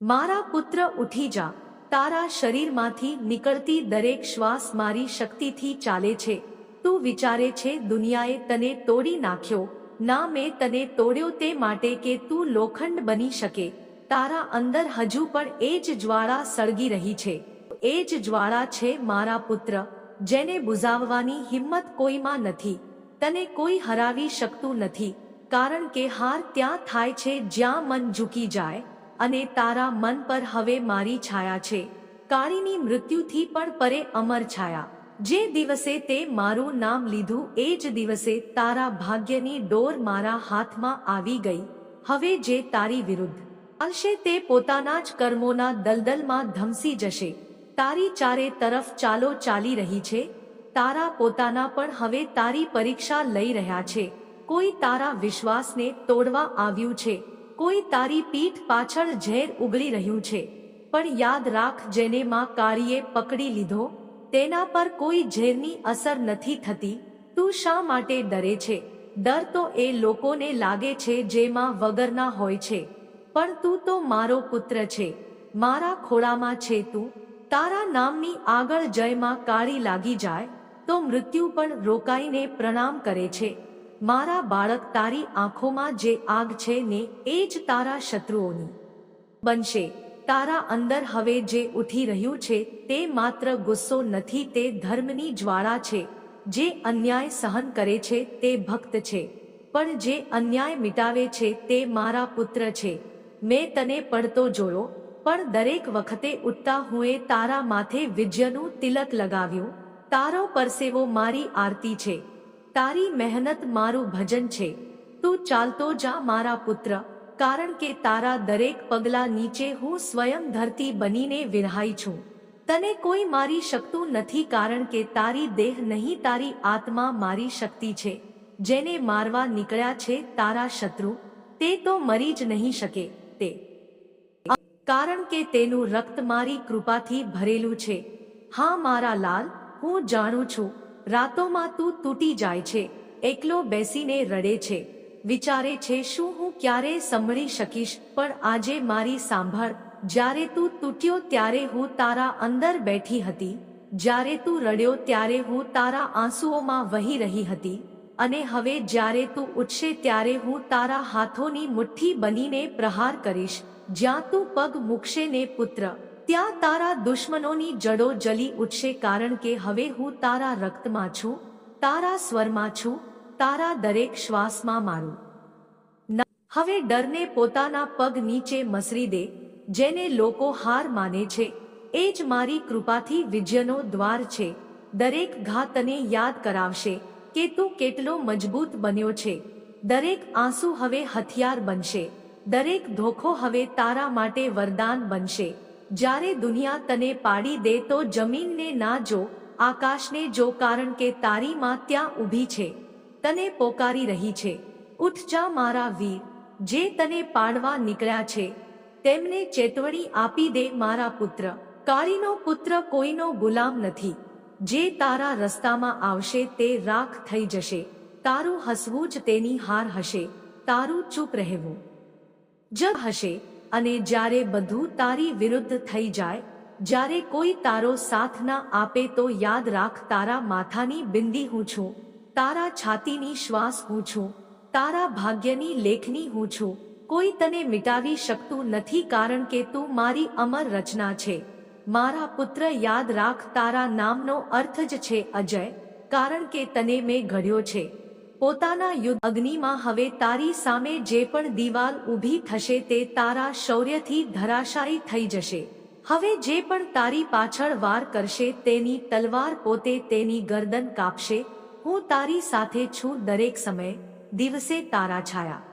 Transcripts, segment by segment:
મારા પુત્ર ઉઠી જા. તારા શરીરમાંથી નીકળતી દરેક શ્વાસ મારી શક્તિથી ચાલે છે. તું વિચારે છે, દુનિયાએ તને તોડી નાખ્યો. ના, મેં તને તોડ્યો તે માટે કે તું લોખંડ બની શકે. તારા અંદર હજુ પણ એ જ જ્વાળા સળગી રહી છે. એ જ જ્વાળા છે મારા પુત્ર, જેને બુઝાવવાની હિંમત કોઈમાં નથી. તને કોઈ હરાવી શકતું નથી, કારણ કે હાર ત્યાં થાય છે જ્યાં મન ઝૂકી જાય. અને તારા મન પર હવે મારી છાયા છે. કાળીની મૃત્યુથી પણ પરે અમર છાયા. જે દિવસે તે મારું નામ લીધું, એ જ દિવસે તારા ભાગ્યની ડોર મારા હાથમાં આવી ગઈ. હવે જે તારી વિરુદ્ધ. ચાલશે તે પોતાના જ કર્મોના દલદલમાં ધમસી જશે. તારી ચારે તરફ ચાલો ચાલી રહી છે. તારા પોતાના પણ હવે તારી પરીક્ષા લઈ રહ્યા છે. કોઈ તારા વિશ્વાસને તોડવા આવ્યું છે. કોઈ તારી પીઠ પાછળ ઝેર ઉગળી રહ્યું છે. પણ યાદ રાખ જેને માં કાળીએ પકડી લીધો, તેના પર કોઈ ઝેરની અસર નથી થતી. તું શા માટે ડરે છે? ડર તો એ લોકોને લાગે છે જેમાં વગરના હોય છે. પણ તું તો મારો પુત્ર છે. મારા ખોળામાં છે તું. તારા નામની આગળ જયમાં કાળી લાગી જાય, તો મૃત્યુ પણ રોકાઈને પ્રણામ કરે છે. મારા બાળક તારી આંખોમાં જે આગ છે ને, એ જ તારા શત્રુઓની. બનશે. તારા અંદર હવે જે ઉઠી રહ્યું છે, તે માત્ર ગુસ્સો નથી, તે ધર્મની જ્વાળા છે. જે અન્યાય સહન કરે છે, તે ભક્ત છે. પણ જે અન્યાય મિટાવે છે, તે મારા પુત્ર છે. મેં તને પડતો જોયો, પણ દરેક વખતે ઉઠતા હુંએ તારા માથે વિજયનું તિલક લગાવ્યું. તારો પરસેવો મારી આરતી છે. તારી મહેનત મારું ભજન છે. તું ચાલતો જા મારા પુત્ર, કારણ કે તારા દરેક પગલા નીચે હું સ્વયં ધરતી બનીને વિરહાઈ છું. તને કોઈ મારી શકતું નથી કારણ કે તારી દેહ નહીં, તારી આત્મા મારી શક્તિ છે. જેને મારવા નીકળ્યા છે તારા શત્રુ, તે તો મરી જ નહીં શકે, તે. કારણ કે તેનું રક્ત મારી કૃપાથી ભરેલું છે. હા મારા લાલ, હું જાણું છું રાતોમાં તું તૂટી જાય છે, એકલો બેસીને રડે છે. વિચારે છે, શું હું ક્યારે સંભળી શકીશ? પણ આજે મારી સાંભળ. જ્યારે તું તૂટ્યો ત્યારે હું તારા અંદર બેઠી હતી. જ્યારે તું રડ્યો ત્યારે હું તારા આંસુઓમાં વહી રહી હતી. અને હવે જ્યારે તું ઉઠશે ત્યારે હું તારા હાથોની મુઠ્ઠી બનીને પ્રહાર કરીશ. જ્યાં તું પગ મૂકશે ને પુત્ર. ત્યાં તારા દુશ્મનોની જડો જલી ઉઠશે કારણ કે હવે હું તારા રક્તમાં છું, તારા સ્વરમાં છું, તારા દરેક શ્વાસમાં મારું. હવે ડરને પોતાના પગ નીચે મસરી દે, જેને લોકો હાર માને છે. એ જ મારી કૃપાથી વિજયનો દ્વાર છે. દરેક ઘા તને યાદ કરાવશે કે તું કેટલો મજબૂત બન્યો છે. દરેક આંસુ હવે હથિયાર બનશે. દરેક ધોખો હવે તારા માટે વરદાન બનશે. જ્યારે દુનિયા તને પાડી દે તો જમીનને ના જો, આકાશને જો કારણ કે તારી માં ત્યાં ઊભી છે, તને પોકારી રહી છે. ઉઠ જા મારા વીર, જે તને પાડવા નીકળ્યા છે, તેમને ચેતવણી આપી દે મારા પુત્ર. કાળીનો પુત્ર કોઈનો ગુલામ નથી. જે તારા રસ્તામાં આવશે તે રાખ થઈ જશે. તારું હસવું જ તેની હાર હશે. તારું ચૂપ રહેવું જ હશે. અને જ્યારે બધું તારી વિરુદ્ધ થઈ જાય, જ્યારે કોઈ તારો સાથ ના આપે તો યાદ રાખ, તારા માથાની બિંદી હું છું, તારા છાતીની શ્વાસ હું છું, તારા ભાગ્યની લેખની હું છું. કોઈ તને મિટાવી શકતું નથી કારણ કે તું મારી અમર રચના છે. મારા પુત્ર યાદ રાખ, તારા નામનો અર્થ જ છે અજય, કારણ કે તને મેં ઘડ્યો છે. પોતાના યુદ્ધ અગ્નિમાં હવે તારી સામે જે પણ દિવાલ ઊભી થશે તે તારા શૌર્યથી ધરાશાયી થઈ જશે. હવે જે પણ તારી પાછળ વાર કરશે તેની તલવાર પોતે તેની ગરદન કાપશે. હું તારી સાથે છું દરેક સમયે. દિવસે તારા છાયા.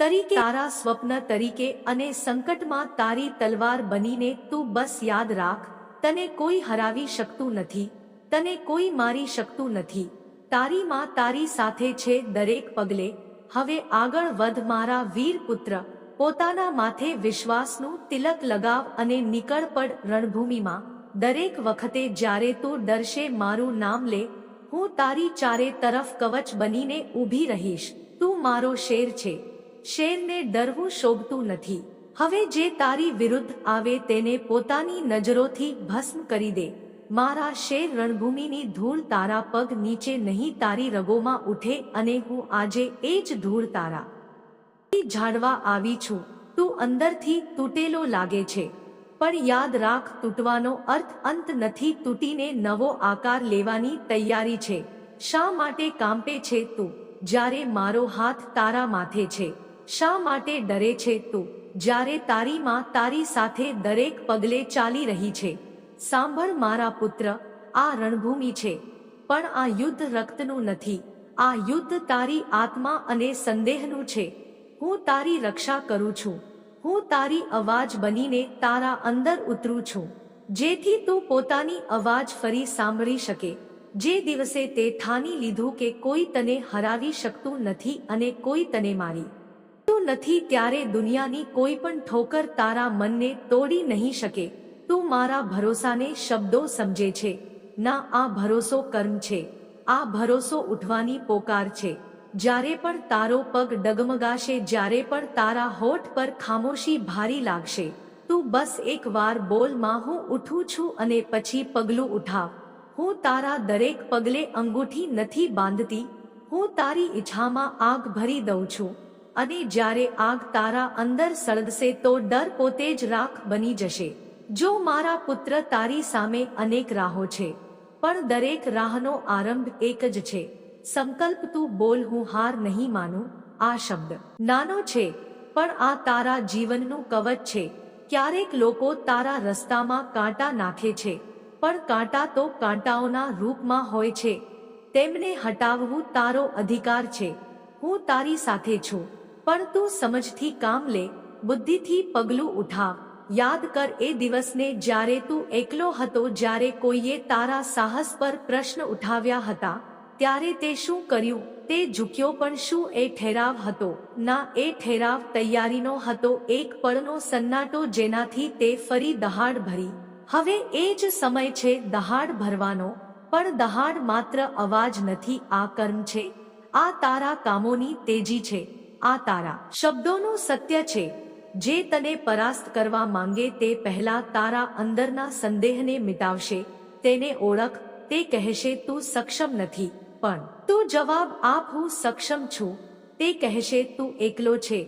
તરીકે તારા સ્વપ્ન તરીકે અને સંકટમાં તારી તલવાર બનીને તું બસ યાદ રાખ. તને કોઈ હરાવી શકતું નથી. તને કોઈ મારી શકતું નથી. તારી માં તારી સાથે છે દરેક પગલે. હવે આગળ વધ મારા વીર પુત્ર. પોતાના માથે વિશ્વાસનું તિલક લગાવ અને નીકળ પડ રણભૂમિમાં. દરેક વખતે જ્યારે તું ડરશે મારું નામ લે, હું તારી ચારે તરફ કવચ બનીને ઊભી રહીશ. તું મારો શેર છે. શેરને ડરવું શોભતું નથી. હવે જે તારી વિરુદ્ધ આવે તેને પોતાની નજરોથી ભસ્મ કરી દે. મારા શેર રણભૂમિની ધૂળ તારા પગ નીચે નહીં તારી રગોમાં ઉઠે અને હું આજે એ જ ધૂળ તારા ઝાડવા આવી છું. તું અંદરથી તૂટેલો લાગે છે. પણ યાદ રાખ, તૂટવાનો અર્થ અંત નથી. તૂટીને નવો આકાર લેવાની તૈયારી છે. શા માટે કાંપે છે તું? જ્યારે મારો હાથ તારા માથે છે. શા માટે ડરે છે તું? જ્યારે તારી માં તારી સાથે દરેક પગલે ચાલી રહી છે. સાંભળ મારા પુત્ર, આ રણભૂમિ છે, પણ આ યુદ્ધ રક્તનું નથી. આ યુદ્ધ તારી આત્મા અને સંદેહનું છે. હું તારી રક્ષા કરું છું. હું તારી અવાજ બનીને તારા અંદર ઉતરું છું. જેથી તું પોતાની અવાજ ફરી સાંભળી શકે. જે દિવસે તે ઠાની લીધું કે કોઈ તને હરાવી શકતું નથી અને કોઈ તને મારી તું નથી, ત્યારે દુનિયાની કોઈ પણ ઠોકર તારા મનને તોડી નહીં શકે. તું મારા ભરોસાને શબ્દો સમજે છે. ના, આ ભરોસો કર્મ છે. આ ભરોસો ઉઠવાની પોકાર છે. જ્યારે પણ તારો પગ ડગમગાશે, જ્યારે પણ તારા હોઠ પર ખામોશી ભારી લાગશે, તું બસ એક વાર બોલમાં હું ઉઠું છું અને પછી પગલું ઉઠાવ. હું તારા દરેક પગલે અંગૂઠી નથી બાંધતી. હું તારી ઈચ્છામાં આગ ભરી દઉં છું. અને જ્યારે આગ તારા અંદર સળગશે તો ડર પોતે જ રાખ બની જશે. જો મારા પુત્ર તારી સામે અનેક રાહો છે, પણ દરેક રાહનો આરંભ એક જ છે. સંકલ્પ તું બોલ, હું હાર નહીં માનું, આ શબ્દ. નાનો છે, પણ આ તારા જીવનનું કવચ છે. ક્યારેક લોકો તારા રસ્તામાં કાંટા નાખે છે, પણ કાંટા તો કાંટાઓના રૂપમાં હોય છે. તેમને હટાવવું તારો અધિકાર છે. હું તારી સાથે છું, પણ તું સમજથી કામ લે, બુદ્ધિથી પગલું ઉઠાવ. યાદ કર એ દિવસને જ્યારે તું એકલો હતો જ્યારે કોઈએ તારા સાહસ પર પ્રશ્ન ઉઠાવ્યા હતા, ત્યારે તે શું કર્યું? તે ઝૂક્યો પણ શું એ ઠેરાવ હતો? ના, એ ઠેરાવ તૈયારીનો હતો, એક પળનો સન્નાટો જેનાથી તે ફરી દહાડ ભરી. હવે એ જ સમય છે દહાડ ભરવાનો, પણ દહાડ માત્ર અવાજ નથી, આ કર્મ છે. આ તારા કામોની તેજી છે, આ તારા શબ્દોનું સત્ય છે. જે તને પરાસ્ત કરવા માંગે તે પહેલા તારા અંદરના સંદેહને મિટાવશે. તેને ઓળખ, તે કહેશે, તું સક્ષમ નથી. પણ, તું જવાબ આપ, હું સક્ષમ છું. તે કહેશે, તું એકલો છે.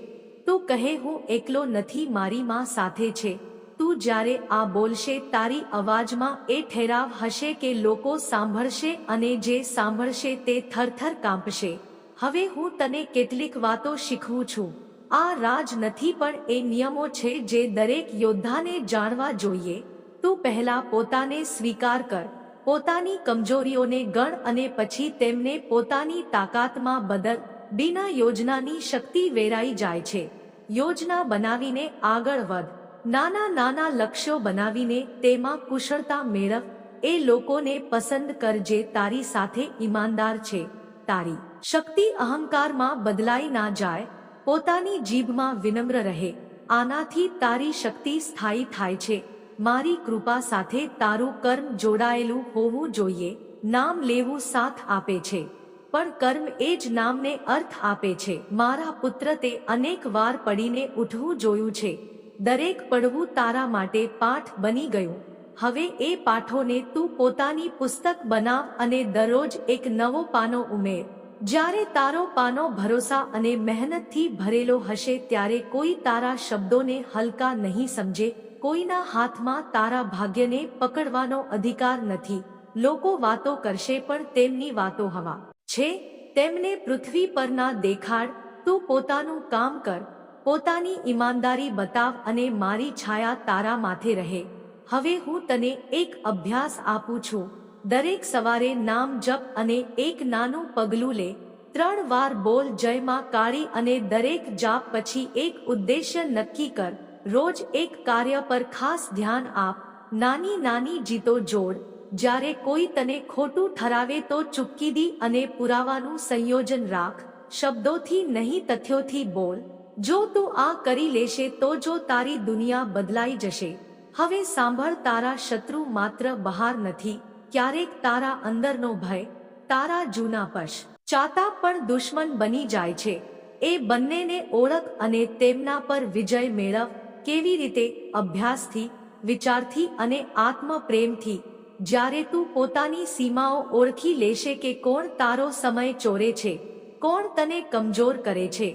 તું કહે, હું એકલો નથી, મારી માં સાથે છે. તું જ્યારે આ બોલશે, તારી અવાજમાં એ ઠેરાવ હશે કે લોકો સાંભળશે અને જે સાંભળશે તે થરથર કાંપશે. હવે હું તને કેટલીક વાતો શીખવું છું. આ રાજ નથી પણ એ નિયમો છે જે દરેક યોદ્ધાને જાણવા જોઈએ. તું પહેલા પોતાને સ્વીકાર કર. પોતાની કમજોરીઓને ગણ અને પછી તેમને પોતાની તાકાતમાં બદલ. બિના યોજનાની શક્તિ વેરાઈ જાય છે. યોજના બનાવીને આગળ વધ. નાના નાના લક્ષ્યો બનાવીને તેમાં કુશળતા મેળવ. એ લોકોને પસંદ કર જે તારી સાથે ઈમાનદાર છે. તારી શક્તિ અહંકારમાં બદલાઈ ના જાય. પોતાની જીભમાં વિનમ્ર રહે. આનાથી તારી શક્તિ સ્થાયી થાય છે. મારી કૃપા સાથે તારું કર્મ જોડાયેલું હોવું જોઈએ. નામ લેવું સાથ આપે છે. પણ કર્મ એ જ નામને અર્થ આપે છે. મારા પુત્ર તે અનેક વાર પડીને ઉઠવું જોયું છે. દરેક પડવું તારા માટે પાઠ બની ગયું. હવે એ પાઠોને તું પોતાની પુસ્તક બનાવ અને દરરોજ એક નવો પાનો ઉમેર. જ્યારે તારો પાનો ભરોસા અને મહેનતથી ભરેલો હશે ત્યારે કોઈ તારા શબ્દોને હલકા નહીં સમજે, કોઈના હાથમાં તારા ભાગ્યને પકડવાનો અધિકાર નથી. લોકો વાતો કરશે પણ તેમની વાતો હવા. છે, તેમને પૃથ્વી પરના દેખાડ, તું પોતાનું કામ કર, પોતાની ઈમાનદારી બતાવ અને મારી છાયા તારા માથે રહે. હવે હું તને એક અભ્યાસ આપું છું. દરેક સવારે નામ જપ અને એક નાનું પગલું લે. ત્રણ વાર બોલ જય માં કાળી અને દરેક જાપ પછી એક ઉદ્દેશ્ય નક્કી કર. રોજ એક કાર્ય પર ખાસ ધ્યાન આપ. નાની નાની જીતો જોડ. જ્યારે કોઈ તને ખોટું ઠરાવે તો ચૂપકીદી અને પુરાવાનું સંયોજન રાખ. શબ્દોથી નહીં તથ્યોથી બોલ. જો તું આ કરી લેશે તો જો તારી દુનિયા બદલાઈ જશે. હવે સાંભળ તારા શત્રુ માત્ર બહાર નથી. ક્યારેક તારા અંદરનો ભય, તારા જૂના પશ. ચાતા પણ દુશ્મન બની જાય છે. એ બંનેને ઓળખ અને તેમના પર વિજય મેળવ. કેવી રીતે? અભ્યાસથી, વિચારથી અને આત્મપ્રેમથી. જ્યારે તું પોતાની સીમાઓ ઓળખી લેશે કે કોણ તારો સમય ચોરે છે, કોણ તને કમજોર કરે છે,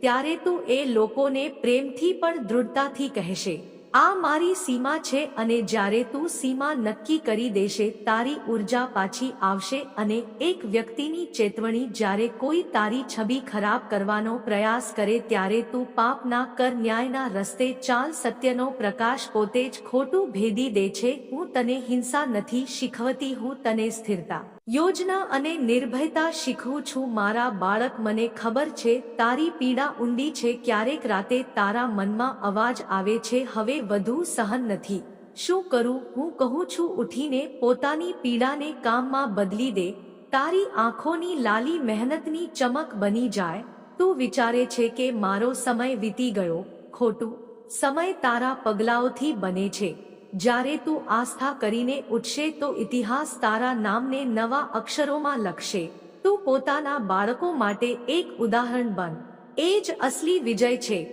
ત્યારે તું એ લોકોને પ્રેમથી પણ દૃઢતાથી કહેશે. આ મારી સીમા છે અને જ્યારે તું સીમા નક્કી કરી દેશે, તારી ઊર્જા પાછી આવશે અને એક વ્યક્તિની ચેતવણી જ્યારે કોઈ તારી છબી ખરાબ કરવાનો પ્રયાસ કરે ત્યારે તું પાપના કર ન્યાયના રસ્તે ચાલ સત્યનો પ્રકાશ પોતે જ ખોટું ભેદી દે છે, હું તને હિંસા નથી શીખવતી, હું તને સ્થિરતા યોજના અને નિર્ભયતા શીખવું છું. મારા બાળક મને ખબર છે, તારી પીડા ઊંડી છે. ક્યારેક રાતે તારા મનમાં અવાજ આવે છે, હવે વધુ સહન નથી. શું કરું? હું કહું છું, ઉઠીને પોતાની પીડાને કામમાં બદલી દે. તારી આંખોની લાલી મહેનતની ચમક બની જાય. તું વિચારે છે કે મારો સમય વીતી ગયો. ખોટું. સમય તારા પગલાઓથી બને છે. જ્યારે તું આસ્થા કરીને ઉઠશે તો ઇતિહાસ તારા નામને નવા અક્ષરોમાં લખશે. તું પોતાના બાળકો માટે એક ઉદાહરણ બન. એ જ અસલી વિજય છે.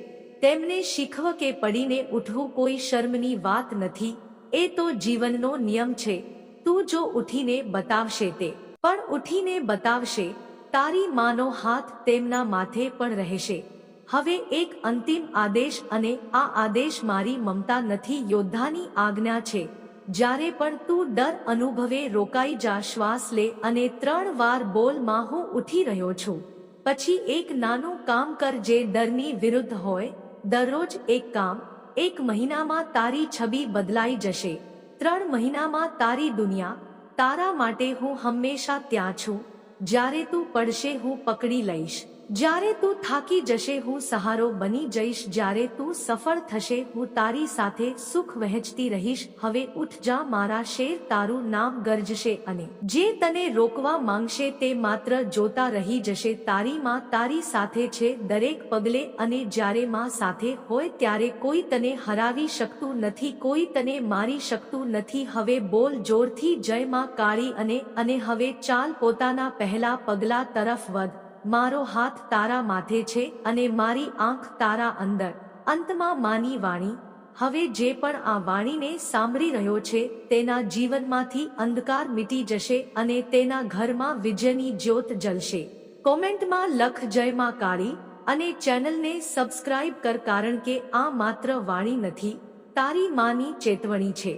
તેમને શીખવ કે પડીને ઉઠવું કોઈ શર્મની વાત નથી. એ તો જીવનનો નિયમ છે. તું જો ઉઠીને બતાવશે તે. પણ ઉઠીને બતાવશે. તારી માનો હાથ તેમના માથે પણ રહેશે. હવે એક અંતિમ આદેશ અને આ આદેશ મારી મમતા નથી, યોદ્ધાની આજ્ઞા છે. જ્યારે પણ તું ડર અનુભવે, રોકાઈ જા, શ્વાસ લે અને ત્રણ વાર બોલમાં હું ઉઠી રહ્યો છું. પછી એક નાનું કામ કર જે ડરની વિરુદ્ધ હોય. દરરોજ એક કામ, એક મહિનામાં તારી છબી બદલાઈ જશે. ત્રણ મહિનામાં તારી દુનિયા, તારા માટે હું હંમેશા ત્યાં છું. જ્યારે તું પડશે હું પકડી લઈશ. જ્યારે તું થાકી જશે, હું સહારો બની જઈશ. જ્યારે તું સફળ થશે, હું તારી સાથે સુખ વહેંચતી રહીશ. હવે ઉઠ જા, મારા શેર તારું નામ ગરજશે અને જે તને રોકવા માંગશે તે માત્ર જોતા રહી જશે. તારી માં તારી સાથે છે દરેક પગલે અને જ્યારે માં સાથે હોય ત્યારે કોઈ તને હરાવી શકતું નથી, કોઈ તને મારી શકતું નથી. હવે બોલ, જોરથી જય માં કાળી અને અને હવે ચાલ પોતાના પહેલા પગલા તરફ વધ. મારો હાથ તારા માથે છે અને મારી આંખ તારા અંદર. અંતમાં માની વાણી, હવે જે પણ આ વાણીને સાંભળી રહ્યો છે, તેના જીવનમાંથી અંધકાર મીટી જશે અને તેના ઘરમાં વિજયની જ્યોત જલશે. કોમેન્ટમાં લખ જય માં કાળી અને ચેનલને સબસ્ક્રાઇબ કર કારણ કે આ માત્ર વાણી નથી. તારી માની ચેતવણી છે.